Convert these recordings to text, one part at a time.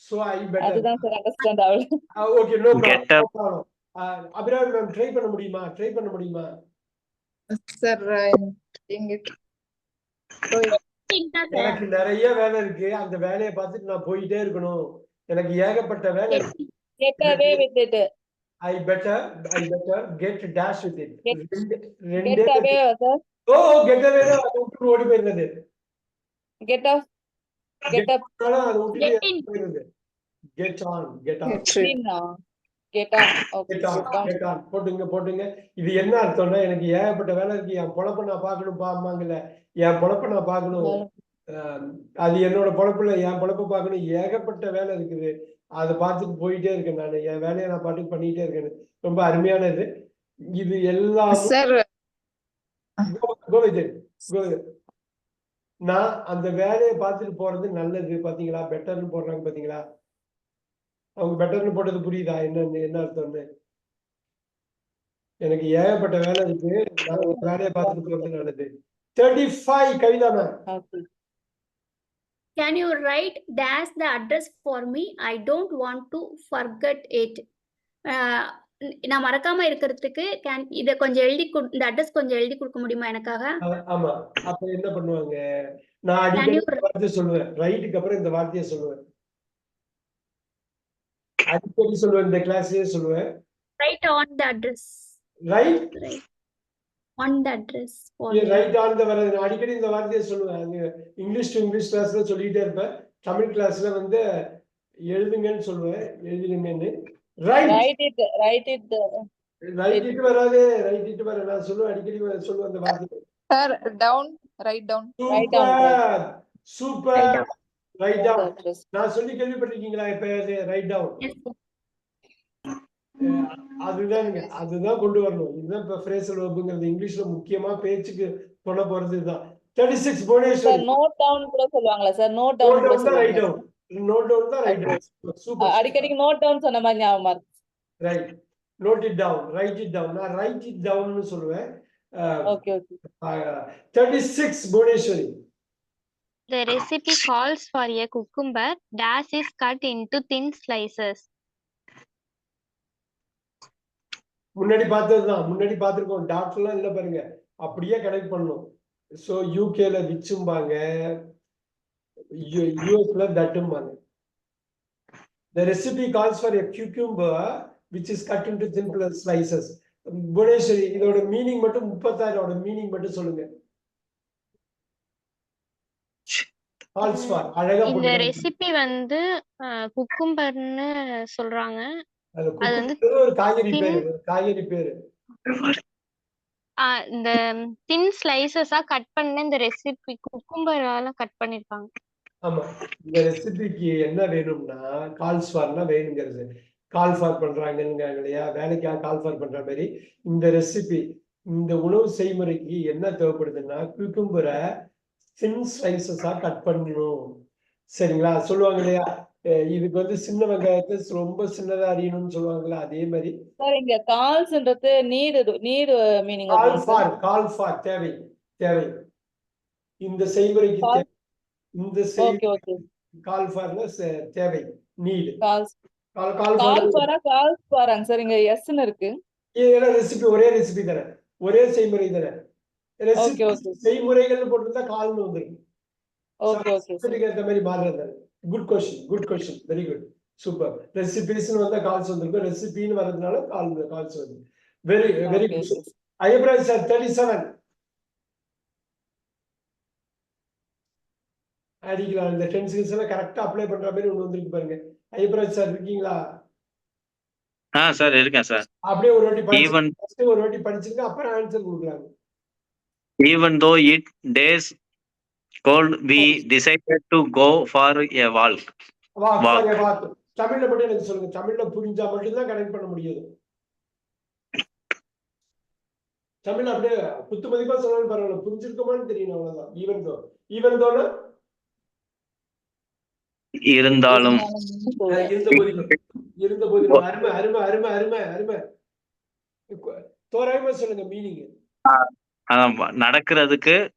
so I better. அதுதான் sir understand no problem. Ah, Abirami ma'am try பண்ண முடியுமா? Try பண்ண முடியுமா? சார் எங்க எனக்கு நிறைய வேலை இருக்கு. அந்த வேலையை பார்த்துட்டு நான் போயிட்டே இருக்கணும். எனக்கு ஏகப்பட்ட வேலை இருக்கு. I better I better get dash with it Get- ரெண்டு ஓ கெட் அவே ஓடி போயிருந்தது. Get off get up get on get on get போட்டுங்க போட்டுங்க. இது என்ன அர்த்தம்னா எனக்கு ஏகப்பட்ட வேலை இருக்கு. என் பொழப்ப நான் பார்க்கணும் பாம்பாங்கல்ல என் பொழப்ப நான் பார்க்கணும். ஆஹ் அது என்னோட பொழப்புல என் பொழப்ப பார்க்கணும். ஏகப்பட்ட வேலை இருக்குது. அதை பார்த்துட்டு போயிட்டே இருக்கேன் நான். என் வேலையை நான் பாட்டுக்கு பண்ணிட்டே இருக்கேன். ரொம்ப அருமையானது. இது எல்லாம் சார் கோவிந்தன் கோவிந்தன் நான் அந்த வேலையை பார்த்துட்டு போறது நல்லது பாத்தீங்களா? பெட்டர்னு போடுறாங்க பாத்தீங்களா? அவங்க பெட்டர்னு போட்டது புரியுதா? என்னன்னு என்ன அர்த்தம்னு? எனக்கு ஏகப்பட்ட வேலை இருக்கு. நான் அந்த வேலையை பார்த்துட்டு போறது நல்லது. Thirty five Kavitha ma'am Can you write dash the address for me? I don't want to forget it. Uh, நான் மறக்காம இருக்கிறதுக்கு கேன் இத கொஞ்சம் எழுதி இந்த அட்ரஸ் கொஞ்சம் எழுதி கொடுக்க முடியுமா எனக்காக? ஆமா. அப்ப என்ன பண்ணுவாங்க? நான் அடிக்கடி வார்த்தையை சொல்லுவேன். ரைட்டுக்கு அப்புறம் இந்த வார்த்தையை சொல்லுவேன். அடிக்கடி சொல்லுவேன் இந்த கிளாஸ்லயே சொல்லுவேன். Write on the address write write on the address. Write on the வர நான் அடிக்கடி இந்த வார்த்தையை சொல்லுவேன். இங்கிலீஷ் டு இங்கிலீஷ் கிளாஸ்ல சொல்லிட்டே இருப்பேன். தமிழ் கிளாஸ்ல வந்து எழுதுங்கன்னு சொல்லுவேன். எழுதிடுங்கன்னு. Write write it write it write it வராது ரைட் இட்டு வர நான் சொல்லுவேன் அடிக்கடி சொல்லுவேன் அந்த வார்த்தை. Sir down write down super. Write down நான் சொல்லி கேள்விப்பட்டிருக்கீங்களா இப்ப ரைட் டவுன். அதுதானுங்க அதுதான் கொண்டு வரணும். இதுதான் இப்ப ஃப்ரேசல் வகுப்புங்கிறது. இங்கிலீஷ்ல முக்கியமா பேச்சுக்கு சொல்ல போறது இதுதான் thirty six sir Bhuvaneswari note down கூட சொல்லுவாங்களா sir note down write down note down தான் ரைட் டவுன் சூப்பர் அடிக்கடிக்கு நோட் டவுன் சொன்ன மாதிரி ஞாபகமா இருக்கு. Write note it down write it down நான் ரைட் இட் டவுன்னு சொல்லுவேன். Okay okay thirty six Bhuvaneswari The recipe calls for a cucumber dash is cut into thin slices. முன்னாடி பார்த்ததுதான் முன்னாடி பார்த்திருக்கோம். டாக்டர்லாம் இல்ல பாருங்க. அப்படியே கனெக்ட் பண்ணணும். ஸோ யூகேல விச்சும்பாங்க. யூஎஸ்ல தட்டும்பாங்க The recipe calls for a cucumber which is cut into thin slices. Bhuvaneswari இதோட மீனிங் மட்டும் முப்பத்தாயிரோட மீனிங் மட்டும் சொல்லுங்க. இந்த ரெசிபி வந்து குக்கும்பர்னு சொல்றாங்க. அது வந்து ஒரு காய்கறி பேரு காய்கறி பேரு. இந்த தின் ஸ்லைசஸா கட் பண்ண இந்த ரெசிபி குக்கும்பரால கட் பண்ணிருக்காங்க. ஆமா. இந்த ரெசிபிக்கு என்ன வேணும்னா கால் ஃபார்னா வேணுங்கிறது. கால் ஃபார் பண்றாங்கன்னு இல்லையா வேலைக்காக கால் ஃபார் பண்ற மாதிரி இந்த ரெசிபி இந்த உணவு செய்முறைக்கு என்ன தேவைப்படுதுன்னா குக்கும்பரை சின் ஸ்லைசஸா கட் பண்ணணும். சரிங்களா? சொல்லுவாங்க இல்லையா? இதுக்கு வந்து சின்ன வெங்காயத்தை ரொம்ப சின்னதா அறியணும்னு சொல்லுவாங்கல்ல அதே மாதிரி. சார் இங்க கால்ஸ்ன்றது need need meaning call for call for தேவை தேவை. இந்த செய்முறைக்கு. இந்த கால் ஃபார்னா தேவை need call call call for para calls பாராங்க சார் இங்க எஸ்ன்னு இருக்கு இதெல்லாம் ரெசிபி ஒரே ரெசிபி தானே ஒரே செய்முறை தானே ரெசிபி. செய்முறைகள்னு போட்டிருந்தா கால்னு வந்துருக்கு ஓகே ஓகே ஏற்ற மாதிரி மாறுறது good question good question very good super ரெசிபிஸ்னு வந்தா கால்ஸ் வந்திருக்கும் ரெசிபின்னு வர்றதுனால கால் கால்ஸ் வருது very very good Ayyapraj sir thirty seven அடிக்கலாம். இந்த டென் சீரிஸ் எல்லாம் கரெக்டா அப்ளை பண்ற மாதிரி ஒண்ணு வந்திருக்கு பாருங்க. ஐயப்ராஜ் சார் இருக்கீங்களா? ஆ சார் இருக்கேன் சார். அப்படியே ஒரு வாட்டி படிச்சு ஈவன் ஒரு வாட்டி படிச்சுங்க அப்புறம் ஆன்சர் கொடுக்கலாங்க. Even though it days cold we decided to go for a walk. வா வா. வாங்க, வா. தமிழ்ல மட்டும் எனக்கு சொல்லுங்க. தமிழ்ல புரிஞ்சா மட்டும்தான் கனெக்ட் பண்ண முடியாது தமிழ் அப்படியே குத்து மதிப்பா சொன்னாலும் பரவாயில்ல. புரிஞ்சிருக்குமான்னு தெரியணும் அவ்வளவுதான். ஈவன் தோ ஈவன் தோன இருந்தாலும் இருந்த போதிலும் இருந்த போதிலும் அருமை அருமை அருமை அருமை அருமை கு- தோராயமா சொல்லுங்க மீனிங் அதான் நடக்கிறதுக்கு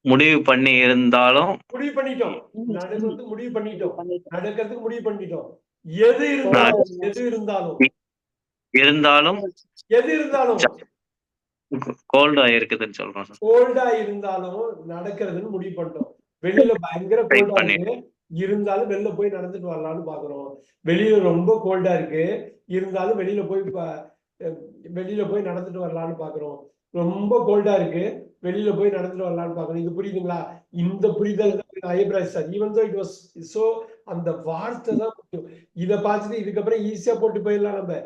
முடிவு பண்ணி இருந்தாலும் முடிவு பண்ணிட்டோம். ம். நடக்கிறது முடிவு பண்ணிட்டோம். நடக்கிறதுக்கு முடிவு பண்ணிட்டோம். எது இருந்தாலும் எது இருந்தாலும். இருந்தாலும் எது இருந்தாலும். கோல்டு ஆயிருக்குதுன்னு சொல்றோம் கோல்டா இருந்தாலும் நடக்கிறதுன்னு முடிவு பண்ணிட்டோம். வெளியில பயங்கர கோல்டா பண்ணி. இருக்கு. இருந்தாலும் வெளில போய் நடந்துட்டு வரலாம்னு பாக்குறோம். வெளியில ரொம்ப கோல்டா இருக்கு. இருந்தாலும் வெளியில போய் வெளியில போய் நடந்துட்டு வரலாம்னு பாக்குறோம். ரொம்ப கோல்டா இருக்கு. வெளியில போய் நடந்துட்டு வரலாம்னு பாக்குறோம். இது புரியுதுங்களா? இந்த புரிதல் தான் Ayyapraj sir even though it was so அந்த வார்த்தை தான் முக்கியம் இதை பார்த்துட்டு இதுக்கப்புறம் ஈஸியா போட்டு போயிடலாம் நம்ம.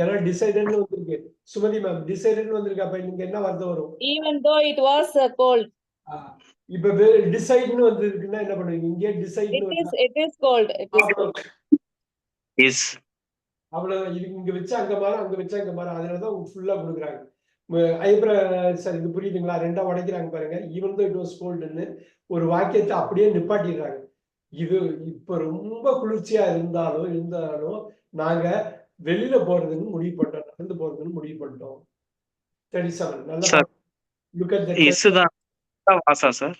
ஏன்னா டிசைடட்னு வந்திருக்கு. சுமதி மேம் டிசைடட்னு வந்திருக்கு அப்ப நீங்க என்ன வார்த்தை வரும்? Though it was uh, cold, இப்ப டிசைட்னு வந்திருக்குன்னா என்ன பண்ணுவீங்க? இங்கே decide it is cold. Is அவ்வளவு இது இங்க வச்சு அங்க மாறும் அங்க வச்சு அங்க மாறும் அதனாலதான் ஃபுல்லா கொடுக்குறாங்க. ஐப்ரா சார் இது புரியுதுங்களா? ரெண்டா உடைக்கிறாங்க பாருங்க. ஈவன் தோ இட் வாஸ் கோல்டுன்னு ஒரு வாக்கியத்தை அப்படியே நிப்பாட்டிடுறாங்க. இது இப்ப ரொம்ப குளிர்ச்சியா இருந்தாலும் இருந்தாலும் நாங்க வெளியில போறதுன்னு முடிவு பண்ணிட்டோம். நடந்து போறதுன்னு முடிவு பண்ணிட்டோம். தேர்ட்டி செவன் நல்ல. லுக் அட் இஸ் தான் வாசா சார்.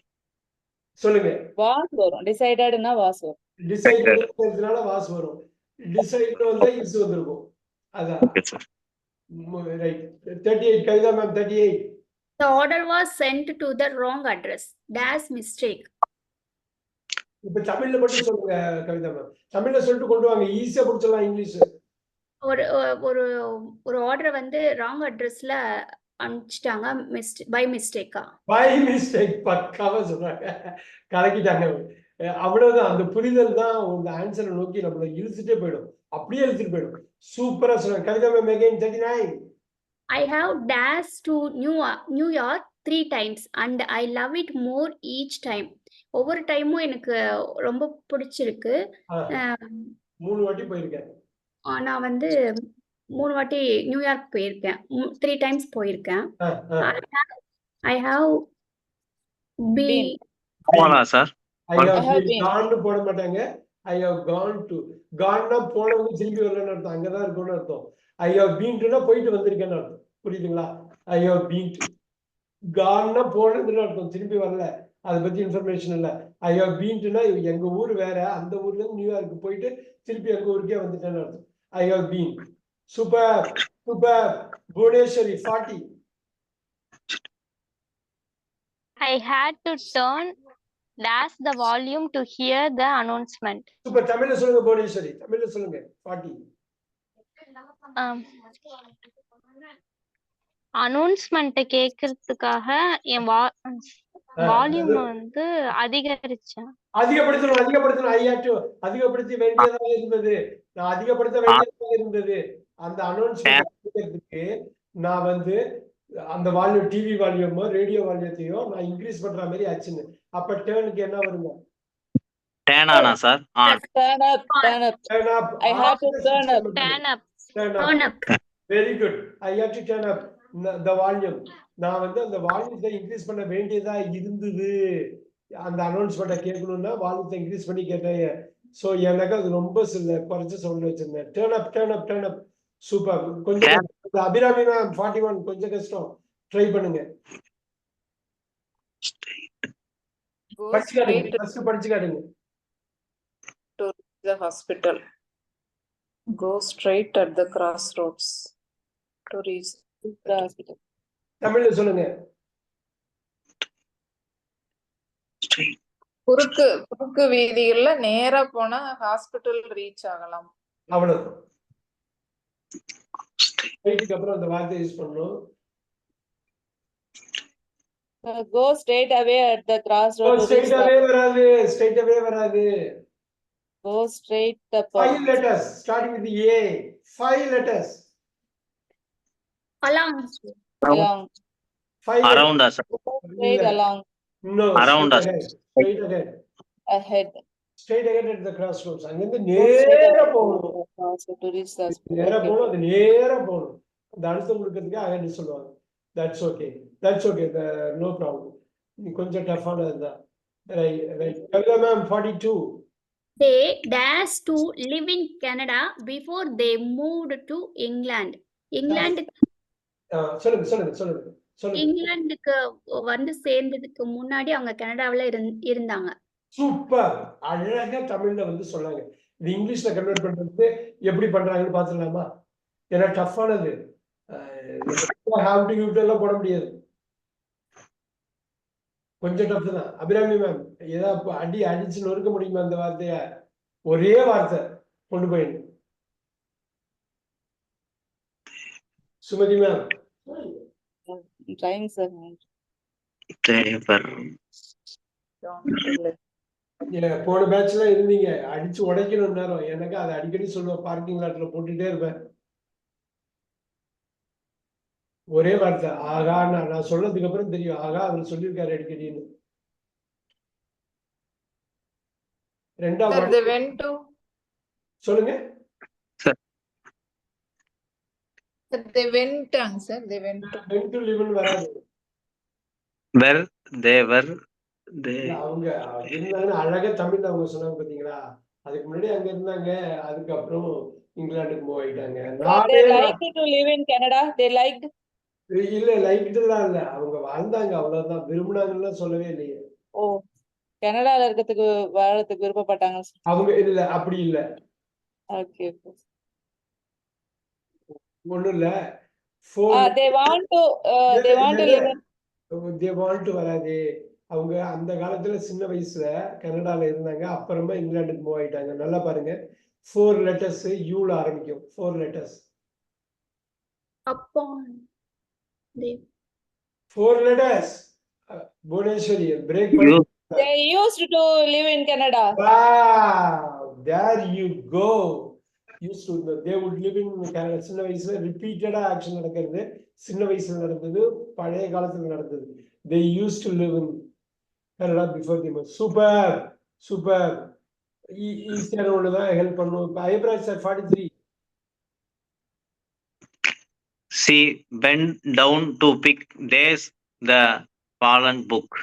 சொல்லுங்க. Was வரும், decidedனா was வரும். டிசைட் இருக்கிறதுனால வாஸ் வரும். டிசைட் வந்து இஸ் வந்திருக்கும். அதான். Okay sir right thirty eight Kavitha ma'am thirty eight The order was sent to the wrong address. Dash mistake. இப்ப தமிழ்ல மட்டும் சொல்லுங்க கவிதா மேம் தமிழ்ல சொல்லிட்டு கொண்டு வாங்க. ஈஸியா புடிச்சிடலாம் இங்கிலீஷ் ஒரு ஒரு ஒரு ஆர்டர் வந்து ராங் அட்ரஸ்ல அனுப்பிச்சிட்டாங்க. மிஸ்ட் பை மிஸ்டேக்கா பை மிஸ்டேக் பக்காவா சொல்றாங்க கலக்கிட்டாங்க அவ்வளவுதான். அந்த புரிதல் தான் உங்க ஆன்சரை நோக்கி நம்மள இழுத்துட்டே போயிடும். அப்படியே இழுத்துட்டு போயிடும். சூப்பரா சொல்றாங்க Kavitha ma'am again thirty nine have dashed to New New York three times and I love it more each time. ஒவ்வொரு டைமும் எனக்கு ரொம்ப பிடிச்சிருக்கு. மூணு வாட்டி போயிருக்கேன். நான் வந்து மூணு வாட்டி நியூயார்க் போயிருக்கேன். த்ரீ டைம்ஸ் போயிருக்கேன். I have be Been. போகலாம் sir I have I have been been. gone னு போட மாட்டாங்க. ஐ ஹவ் கான் டு கான்னா போனவங்க திரும்பி வரலன்னு அர்த்தம். அங்கதான் இருக்கும்னு அர்த்தம். ஐ ஹவ் பீன்ட்டுனா போயிட்டு வந்திருக்கேன்னு அர்த்தம். புரியுதுங்களா? ஐ ஹவ் பீன் கான்னா போனதுன்னு அர்த்தம். திரும்பி வரல. அதை பத்தி இன்ஃபர்மேஷன் இல்ல. ஐ ஹவ் பீன்ட்டுனா எங்க ஊர் வேற. அந்த ஊர்ல இருந்து நியூயார்க்கு போயிட்டு திருப்பி எங்க ஊருக்கே வந்துட்டேன்னு அர்த்தம். I have been super super Bhuvaneswari forty I had to turn dash the volume to hear the announcement. Super தமிழ்ல சொல்லுங்க புவனேஸ்வரி. தமிழ்ல சொல்லுங்க ஃபார்ட்டி Um, announcement கேக்குறதுக்காக என் வால்யூம் வந்து அதிகரிச்சேன். அதிகப்படுத்தணும் அதிகப்படுத்தணும். ஐயாட்டு அதிகப்படுத்தி வேண்டியதாக இருந்தது. நான் அதிகப்படுத்த வேண்டியதாக இருந்தது. அந்த அனௌன்ஸ்மெண்ட் நான் வந்து அந்த வால்யூம் டிவி வால்யூமோ ரேடியோ வால்யூத்தையோ நான் இன்க்ரீஸ் பண்ற மாதிரி ஆச்சுன்னு. அப்ப டேர்னுக்கு என்ன வருங்க? டேன் ஆனா sir Turn up, turn up. Turn up I have to turn up. Turn up. Turn up. Very good I have to turn up the volume நான் வந்து அந்த வால்யூத்தை இன்க்ரீஸ் பண்ண வேண்டியதா இருந்தது. அந்த அனௌன்ஸ்மெண்ட்டை கேட்கணும்னா வால்யூத்தை இன்க்ரீஸ் பண்ணி கேட்டேன். ஸோ எனக்கு அது ரொம்ப சில குறைச்சு சவுண்ட் வச்சிருந்தேன். Turn up turn up turn up super கொஞ்சம். அபிராமி மேம் ஃபார்ட்டி ஒன் கொஞ்சம் கஷ்டம். ட்ரை பண்ணுங்க. படிச்சு காட்டுங்க. ஃபர்ஸ்ட் படிச்சு காட்டுங்க. to the hospital. Go straight at the crossroads to reach. The hospital. தமிழ்ல சொல்லுங்க. குறுக்கு குறுக்கு வீதிகள்ல நேரா போனா ஹாஸ்பிட்டல் ரீச் ஆகலாம். அவ்வளவு ஸ்ட்ரைட்டுக்கு அப்புறம் அந்த வார்த்தை யூஸ் பண்ணணும் Uh, Go straight away at the crossroad. to reach straight the- away வராது ஸ்ட்ரைட் அவே வராது Go straight up. five letters starting with A. Five letters. Along. Along. Five. அரௌண்டா sir Go straight இல்ல. along, No. Around straight us. ahead. Straight ahead. ahead. Straight ahead at the crossroads. அங்கிருந்து Go straight நேரா போகணும். hospital. நேரா Okay. போகணும் அது நேரா போகணும். அந்த அழுத்தம் கொடுக்கறதுக்கு அகன்னு சொல்லுவாங்க. That's okay that's okay no problem கொஞ்சம் டஃப்பான இதுதான். Right right Kavitha ma'am forty two They dashed to live in Canada before they moved to England. England சொல்லுங்க சொல்லுங்க சொல்லுங்க இங்கிலாந்துக்கு வந்து சேர்ந்ததுக்கு முன்னாடி அவங்க கனடாவுல இருந் இருந்தாங்க. சூப்பர் அழகா தமிழ்ல வந்து சொன்னாங்க இது இங்கிலீஷ்ல கன்வெர்ட் பண்றது எப்படி பண்றாங்கன்னு பாத்துடலாமா ஏன்னா டஃப்பானது ஹாவ் டு யூட் எல்லாம் போட முடியாது கொஞ்சம் டஃப் தான் அபிராமி மேம் ஏதாவது அடி அடிச்சு நொறுக்க முடியுமா அந்த வார்த்தைய ஒரே வார்த்தை கொண்டு போயிடு சுமதி மேம் ட்ரைங் சார் போன பேட்ச்ல இருந்தீங்க. அடிச்சு உடைக்கணும் நேரம். எனக்கு அதை அடிக்கடி சொல்லுவேன். பார்க்கிங் லாட்ல போட்டுட்டே இருப்பேன். ஒரே வார்த்தை. ஆகா நான் நான் சொன்னதுக்கு அப்புறம் தெரியும். ஆகா அவர் சொல்லியிருக்காரு அடிக்கடின்னு. ரெண்டாவது they went சொல்லுங்க. Sir, they went, ஆங்க sir, went to. தே இல்ல, அவங்க அழகா தமிழ்ல அவங்க சொன்னாங்க பாத்தீங்களா? அதுக்கு முன்னாடி அங்க இருந்தாங்க அதுக்கப்புறம் இங்கிலாந்துக்கு மூவ் ஆயிட்டாங்க. இல்ல லைக்லாம் இல்ல. அவங்க வாழ்ந்தாங்க அவ்வளவுதான். விரும்பினாங்கன்னு சொல்லவே இல்லையே. ஓ கனடால இருக்கிறதுக்கு வாழறதுக்கு விருப்பப்பட்டாங்க அவங்க இல்ல அப்படி இல்ல. ஓகே ஒண்ணும் இல்ல. Uh, they want to live in they want வராது. அவங்க அந்த காலத்துல சின்ன வயசுல கனடால இருந்தாங்க. அப்புறமா இங்கிலாந்துக்கு மூவ் ஆயிட்டாங்க. நல்லா பாருங்க. ஃபோர் லெட்டர்ஸ் யூல ஆரம்பிக்கும். Four letters four letters Bhuvaneswari break they used to live in Canada. There you go used to they would live in Canada சின்ன வயசுல ரிப்பீட்டடா ஆக்ஷன் நடக்கிறது. சின்ன வயசுல நடந்தது பழைய காலத்துல நடந்தது. They used to live in Canada before the super super ஈஸியான ஒன்று தான் ஹெல்ப் பண்ணுவோம் இப்போ Ibraj sir forty three she bent down to pick dash the fallen book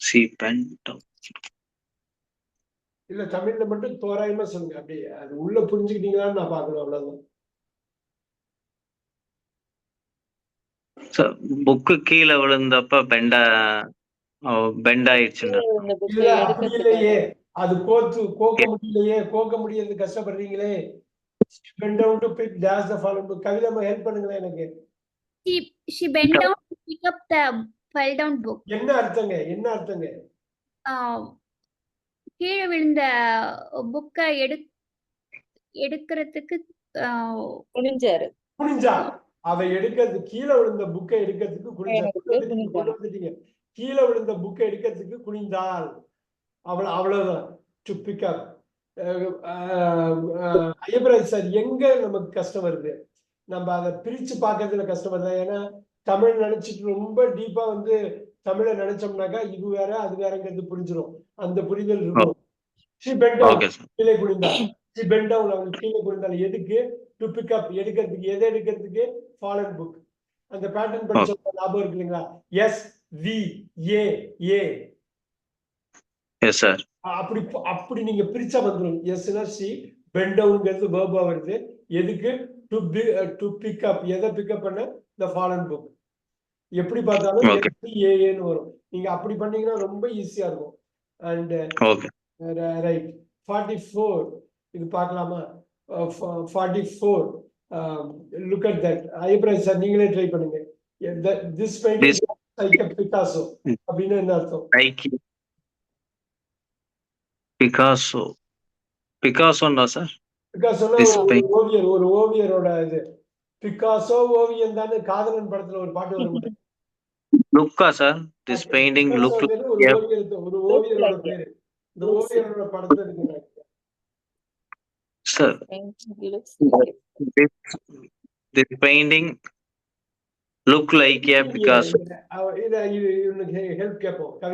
she bent down இல்ல தமிழ்ல மட்டும் தோராயமா சொல்லுங்க. அப்படியே அது உள்ள புரிஞ்சுக்கிட்டீங்களான்னு நான் பார்க்கணும் அவ்வளவுதான். புக்கு கீழே விழுந்தப்ப பெண்ட பெண்ட் எடுக்கிறதுக்கு அது கோத்து கோக்க முடியலையே கோக்க முடியறது கஷ்டப்படுறீங்களே. Down to pick dash the fallen book Kavitha help பண்ணுங்களேன் எனக்கு. She she bent down to pick up the fell down book. என்ன அர்த்தங்க என்ன அர்த்தங்க? ஆஹ் கீழே விழுந்த புக்கை எடு எடுக்கிறதுக்கு ஆஹ் குனிஞ்சாரு குனிஞ்சா அவ எடுக்கிறது கீழே விழுந்த புக்கை எடுக்கிறதுக்கு குனிஞ்சா. எனக்கு கொண்டு வந்துட்டீங்க, குனிஞ்சா. கொண்டு வந்துட்டீங்க. கீழே விழுந்த புக்கை எடுக்கிறதுக்கு குனிந்தாள் அவ்வளவு அவ்வளவுதான். டு பிக்கப் ஐயப்பராஜ் சார் எங்க நமக்கு கஷ்டம் வருது? நம்ம அதை பிரிச்சு பார்க்கறதுல கஷ்டம் வருது? ஏன்னா தமிழ் நினைச்சிட்டு ரொம்ப டீப்பா வந்து தமிழை நினைச்சோம்னாக்கா இது வேற அது வேறங்கிறது புரிஞ்சிடும் அந்த புரிதல் இருக்கும். ஓகே சார் கீழே குனிந்தாள் சி பெண்ட் டவுன் அவங்க கீழே குனிந்தாள் எதுக்கு? டு பிக் அப் எடுக்கிறதுக்கு எதை எடுக்கிறதுக்கு? ஃபாலன் புக் அந்த பேட்டர்ன் படிச்ச ஞாபகம் இருக்கு இல்லைங்களா? S V A A S sir அப்படி அப்படி நீங்க பிரிச்சா வந்துடும் எஸ்னா சி பெண்ட் டவுன்ங்கிறது வேர்பா வருது. எதுக்கு? To be to pick up எதை பிக்கப் பண்ண? த ஃபாலன் புக் எப்படி பார்த்தாலும். ஏஏன்னு வரும். நீங்க அப்படி பண்ணீங்கன்னா ரொம்ப ஈஸியா இருக்கும். அண்ட் ரைட் ஃபார்ட்டி ஃபோர் இது பார்க்கலாமா? Forty four look at that Ibraj sir நீங்களே ட்ரை பண்ணுங்க. திஸ் பிகாசோ அப்படின்னு என்ன அர்த்தம்? பிகாசோ பிகாசோண்டா சார்? ஓவியர் ஒரு ஓவியரோட இது. பிகாசோ ஓவியம் தானே காதலன் படத்துல ஒரு பாட்டு வரும் லுக்கா சார்? திஸ் பெயிண்டிங் லுக் ஒரு ஓவியர் ஒரு ஓவியரோட பேரு. இந்த ஓவியரோட படத்துல Sir, this, this painting look like yeah. Because.